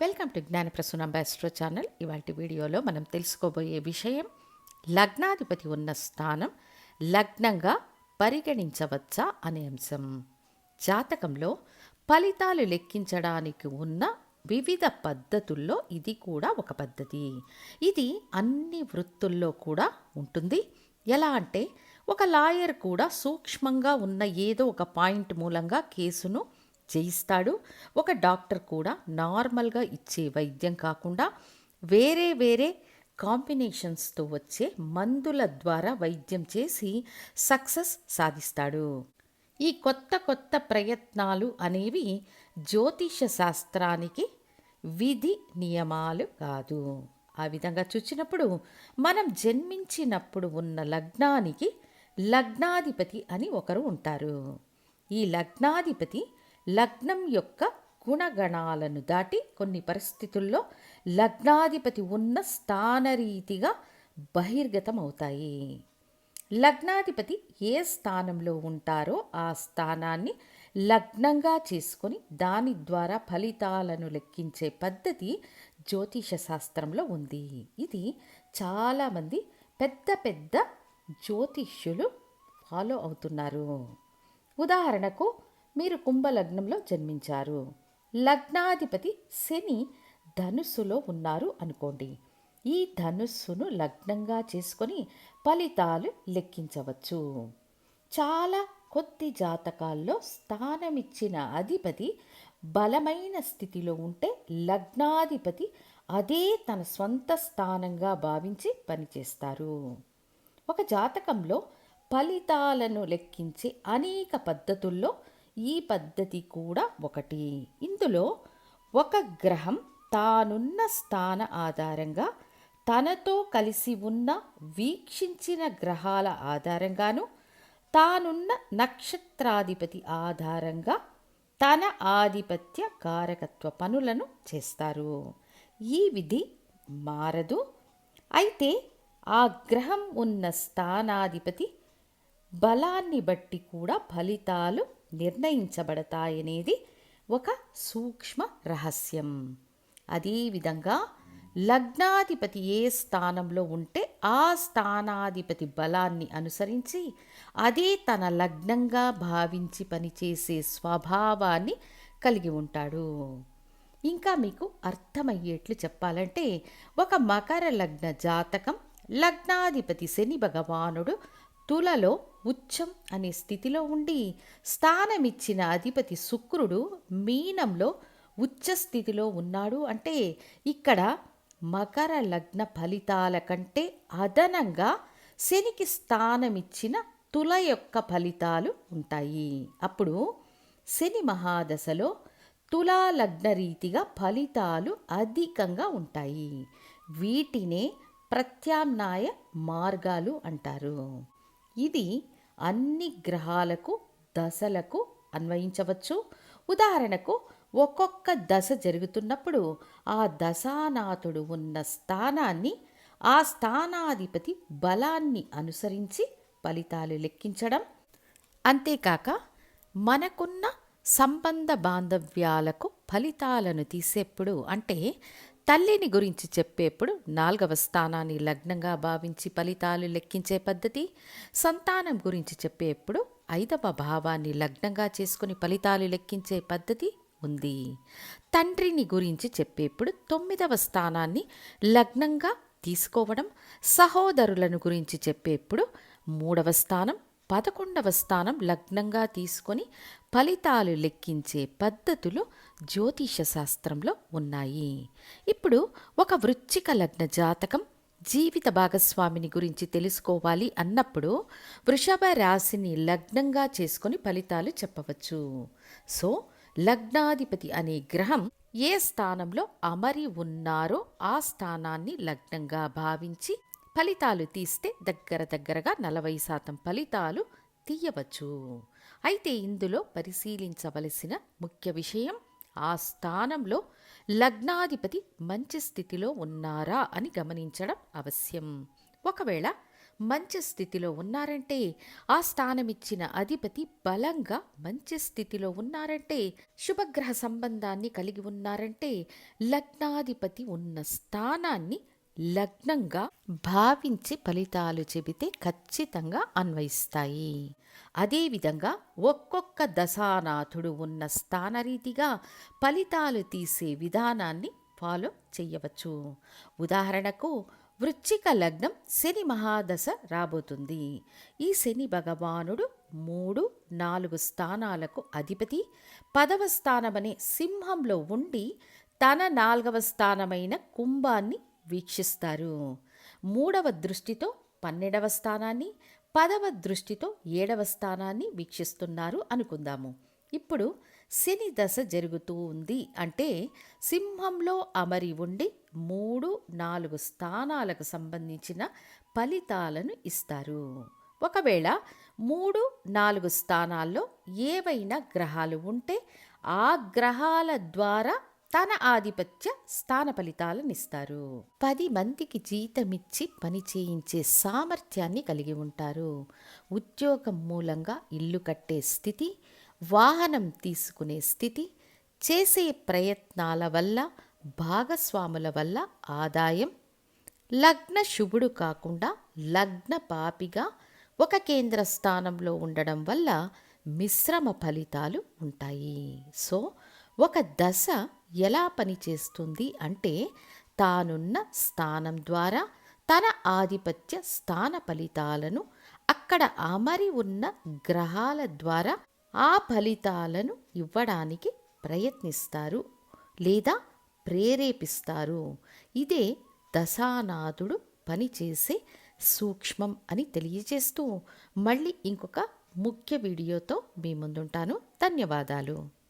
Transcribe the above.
Welcome to Gnanaprasunam బెస్ట్రో channel ఇవాటి వీడియోలో మనం తెలుసుకోబోయే విషయం లగ్నాధిపతి ఉన్న స్థానం లగ్నంగా పరిగణించవచ్చా అనే అంశం. జాతకంలో ఫలితాలు లెక్కించడానికి ఉన్న వివిధ పద్ధతుల్లో ఇది కూడా ఒక పద్ధతి. ఇది అన్ని వృత్తుల్లో కూడా ఉంటుంది. ఎలా అంటే ఒక లాయర్ కూడా సూక్ష్మంగా ఉన్న ఏదో ఒక పాయింట్ మూలంగా కేసును చేయిస్తాడు. ఒక డాక్టర్ కూడా నార్మల్గా ఇచ్చే వైద్యం కాకుండా వేరే వేరే కాంబినేషన్స్తో వచ్చే మందుల ద్వారా వైద్యం చేసి సక్సెస్ సాధిస్తాడు. ఈ కొత్త కొత్త ప్రయత్నాలు అనేవి జ్యోతిష శాస్త్రానికి విధి నియమాలు కాదు. ఆ విధంగా చూచినప్పుడు మనం జన్మించినప్పుడు ఉన్న లగ్నానికి లగ్నాధిపతి అని ఒకరు ఉంటారు. ఈ లగ్నాధిపతి లగ్నం యొక్క గుణగణాలను దాటి కొన్ని పరిస్థితుల్లో లగ్నాధిపతి ఉన్న స్థానరీతిగా బహిర్గతం అవుతాయి లగ్నాధిపతి ఏ స్థానంలో ఉంటారో ఆ స్థానాన్ని లగ్నంగా చేసుకొని దాని ద్వారా ఫలితాలను లెక్కించే పద్ధతి జ్యోతిష శాస్త్రంలో ఉంది. ఇది చాలామంది పెద్ద పెద్ద జ్యోతిష్యులు ఫాలో అవుతున్నారు. ఉదాహరణకు మీరు కుంభలగ్నంలో జన్మించారు. లగ్నాధిపతి శని ధనుస్సులో ఉన్నారు అనుకోండి. ఈ ధనుస్సును లగ్నంగా చేసుకొని ఫలితాలు లెక్కించవచ్చు. చాలా కొద్ది జాతకాల్లో స్థానమిచ్చిన అధిపతి బలమైన స్థితిలో ఉంటే లగ్నాధిపతి అదే తన స్వంత స్థానంగా భావించి పనిచేస్తారు. ఒక జాతకంలో ఫలితాలను లెక్కించే అనేక పద్ధతుల్లో ఈ పద్ధతి కూడా ఒకటి. ఇందులో ఒక గ్రహం తానున్న స్థాన ఆధారంగా తనతో కలిసి ఉన్న వీక్షించిన గ్రహాల ఆధారంగాను తానున్న నక్షత్రాధిపతి ఆధారంగా తన ఆధిపత్య కారకత్వ పనులను చేస్తారు. ఈ విధి మారదు. అయితే ఆ గ్రహం ఉన్న స్థానాధిపతి బలాన్ని బట్టి కూడా ఫలితాలు నిర్ణయించబడతాయనేది ఒక సూక్ష్మ రహస్యం. అదేవిధంగా లగ్నాధిపతి ఏ స్థానంలో ఉంటే ఆ స్థానాధిపతి బలాన్ని అనుసరించి అదే తన లగ్నంగా భావించి పనిచేసే స్వభావాన్ని కలిగి ఉంటాడు. ఇంకా మీకు అర్థమయ్యేట్లు చెప్పాలంటే ఒక మకర లగ్న జాతకం లగ్నాధిపతి శని భగవానుడు తులలో ఉచ్చం అనే స్థితిలో ఉండి స్థానమిచ్చిన అధిపతి శుక్రుడు మీనంలో ఉచ్చ స్థితిలో ఉన్నాడు అంటే ఇక్కడ మకర లగ్న ఫలితాల కంటే అదనంగా శనికి స్థానమిచ్చిన తుల యొక్క ఫలితాలు ఉంటాయి. అప్పుడు శని మహాదశలో తులా లగ్న రీతిగా ఫలితాలు అధికంగా ఉంటాయి. వీటినే ప్రత్యామ్నాయ మార్గాలు అంటారు. ఇది అన్ని గ్రహాలకు దశలకు అన్వయించవచ్చు. ఉదాహరణకు ఒక్కొక్క దశ జరుగుతున్నప్పుడు ఆ దశానాథుడు ఉన్న స్థానాన్ని ఆ స్థానాధిపతి బలాన్ని అనుసరించి ఫలితాలు లెక్కించడం. అంతేకాక మనకున్న సంబంధ బాంధవ్యాలకు ఫలితాలను తీసేప్పుడు అంటే తల్లిని గురించి చెప్పేప్పుడు నాలుగవ స్థానాన్ని లగ్నంగా భావించి ఫలితాలు లెక్కించే పద్ధతి సంతానం గురించి చెప్పేప్పుడు ఐదవ భావాన్ని లగ్నంగా చేసుకుని ఫలితాలు లెక్కించే పద్ధతి ఉంది. తండ్రిని గురించి చెప్పేప్పుడు తొమ్మిదవ స్థానాన్ని లగ్నంగా తీసుకోవడం సహోదరులను గురించి చెప్పేప్పుడు మూడవ స్థానం పదకొండవ స్థానం లగ్నంగా తీసుకొని ఫలితాలు లెక్కించే పద్ధతులు జ్యోతిష శాస్త్రంలో ఉన్నాయి. ఇప్పుడు ఒక వృచ్చిక లగ్న జాతకం జీవిత భాగస్వామిని గురించి తెలుసుకోవాలి అన్నప్పుడు వృషభ రాశిని లగ్నంగా చేసుకొని ఫలితాలు చెప్పవచ్చు. సో లగ్నాధిపతి అనే గ్రహం ఏ స్థానంలో అమరి ఉన్నారో ఆ స్థానాన్ని లగ్నంగా భావించి ఫలితాలు తీస్తే దగ్గర దగ్గరగా నలభై శాతం ఫలితాలు తీయవచ్చు. అయితే ఇందులో పరిశీలించవలసిన ముఖ్య విషయం ఆ స్థానంలో లగ్నాధిపతి మంచి స్థితిలో ఉన్నారా అని గమనించడం అవశ్యం. ఒకవేళ మంచి స్థితిలో ఉన్నారంటే ఆ స్థానమిచ్చిన అధిపతి బలంగా మంచి స్థితిలో ఉన్నారంటే శుభగ్రహ సంబంధాన్ని కలిగి ఉన్నారంటే లగ్నాధిపతి ఉన్న స్థానాన్ని లగ్నంగా భావించి ఫలితాలు చెబితే ఖచ్చితంగా అన్వయిస్తాయి. అదేవిధంగా ఒక్కొక్క దశానాథుడు ఉన్న స్థానరీతిగా ఫలితాలు తీసే విధానాన్ని ఫాలో చేయవచ్చు ఉదాహరణకు వృచ్చిక లగ్నం శని మహాదశ రాబోతుంది. ఈ శని భగవానుడు మూడు నాలుగు స్థానాలకు అధిపతి పదవ స్థానమనే సింహంలో ఉండి తన నాలుగవ స్థానమైన కుంభాన్ని వీక్షిస్తారు. మూడవ దృష్టితో పన్నెండవ స్థానాన్ని పదవ దృష్టితో ఏడవ స్థానాన్ని వీక్షిస్తున్నారు అనుకుందాము. ఇప్పుడు శని దశ జరుగుతూ ఉంది. అంటే సింహంలో అమరి ఉండి మూడు నాలుగు స్థానాలకు సంబంధించిన ఫలితాలను ఇస్తారు. ఒకవేళ మూడు నాలుగు స్థానాల్లో ఏవైనా గ్రహాలు ఉంటే ఆ గ్రహాల ద్వారా తన ఆధిపత్య స్థాన ఫలితాలనిస్తారు పది మందికి జీతమిచ్చి పని చేయించే సామర్థ్యాన్ని కలిగి ఉంటారు. ఉద్యోగం మూలంగా ఇల్లు కట్టే స్థితి వాహనం తీసుకునే స్థితి చేసే ప్రయత్నాల వల్ల భాగస్వాముల వల్ల ఆదాయం లగ్న శుభుడు కాకుండా లగ్న పాపిగా ఒక కేంద్ర స్థానంలో ఉండడం వల్ల మిశ్రమ ఫలితాలు ఉంటాయి. సో ఒక దశ ఎలా పనిచేస్తుంది అంటే తానున్న స్థానం ద్వారా తన ఆధిపత్య స్థాన ఫలితాలను అక్కడ అమరి ఉన్న గ్రహాల ద్వారా ఆ ఫలితాలను ఇవ్వడానికి ప్రయత్నిస్తారు లేదా ప్రేరేపిస్తారు. ఇదే దశానాథుడు పనిచేసే సూక్ష్మం అని తెలియజేస్తూ మళ్ళీ ఇంకొక ముఖ్య వీడియోతో మీ ముందుంటాను. ధన్యవాదాలు.